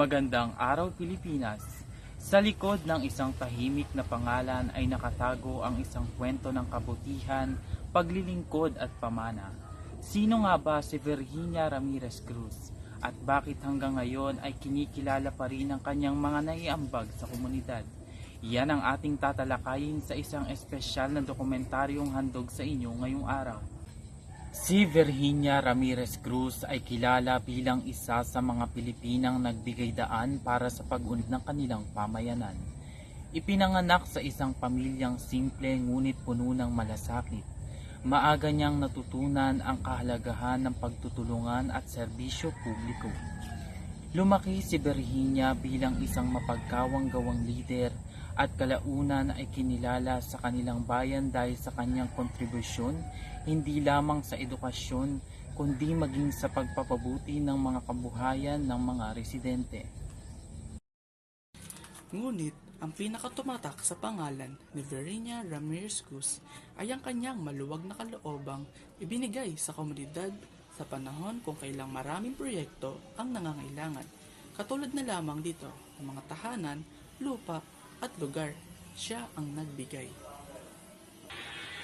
Magandang araw Pilipinas. Sa likod ng isang tahimik na pangalan ay nakatago ang isang kwento ng kabutihan, paglilingkod at pamana. Sino nga ba si Virginia Ramirez Cruz? At bakit hanggang ngayon ay kinikilala pa rin ang kanyang mga naiambag sa komunidad? Yan ang ating tatalakayin sa isang espesyal na dokumentaryong handog sa inyo ngayong araw. Si Virginia Ramirez Cruz ay kilala bilang isa sa mga Pilipinang nagbigay daan para sa pag-unlad ng kanilang pamayanan. Ipinanganak sa isang pamilyang simple ngunit puno ng malasakit. Maaga niyang natutunan ang kahalagahan ng pagtutulungan at serbisyo publiko. Lumaki si Virginia bilang isang mapagkawang-gawang lider at kalaunan ay kinilala sa kanilang bayan dahil sa kanyang kontribusyon hindi lamang sa edukasyon kundi maging sa pagpapabuti ng mga kabuhayan ng mga residente. Ngunit, ang pinakatumatak sa pangalan ni Virginia Ramirez Cruz ay ang kanyang maluwag na kaloobang ibinigay sa komunidad sa panahon kung kailang maraming proyekto ang nangangailangan. Katulad na lamang dito ang mga tahanan, lupa at lugar. Siya ang nagbigay.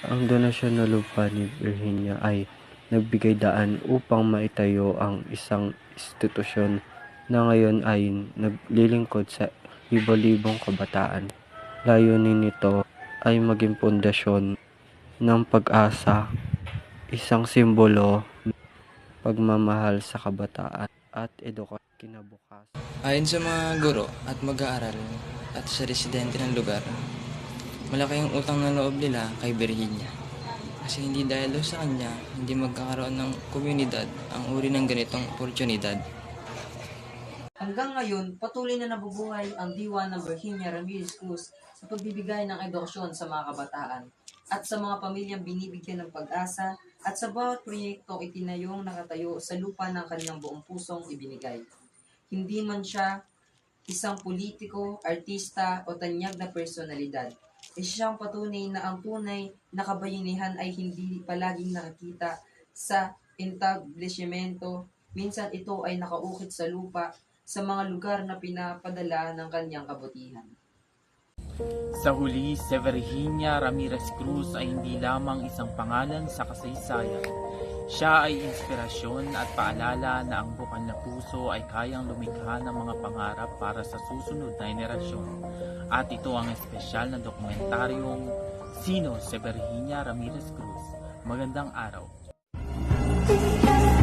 Ang donasyon na lupa ni Virginia ay nagbigay daan upang maitayo ang isang institusyon na ngayon ay naglilingkod sa libo-libong kabataan. Layunin nito ay maging pundasyon ng pag-asa, isang simbolo ng pagmamahal sa kabataan at edukasyon kinabukas. Ayon sa mga guro at mag-aaral at sa residente ng lugar, malaki ang utang na loob nila kay Virginia. Kasi hindi dahil sa kanya, hindi magkakaroon ng komunidad ang uri ng ganitong oportunidad. Hanggang ngayon, patuloy na nabubuhay ang diwa ng Virginia Ramirez Cruz sa pagbibigay ng edukasyon sa mga kabataan at sa mga pamilyang binibigyan ng pag-asa at sa bawat proyekto itinayong nakatayo sa lupa ng kanyang buong pusong ibinigay. Hindi man siya isang politiko, artista o tanyag na personalidad. E siyang patunay na ang tunay na kabayanihan ay hindi palaging nakikita sa entablishmento. Minsan ito ay nakaukit sa lupa sa mga lugar na pinapadala ng kanyang kabutihan. Sa huli, si Virginia Ramirez Cruz ay hindi lamang isang pangalan sa kasaysayan. Siya ay inspirasyon at paalala na ang bukal na puso ay kayang lumikha ng mga pangarap para sa susunod na henerasyon. At ito ang espesyal na dokumentaryong Sino si Virginia Ramirez Cruz? Magandang araw. Your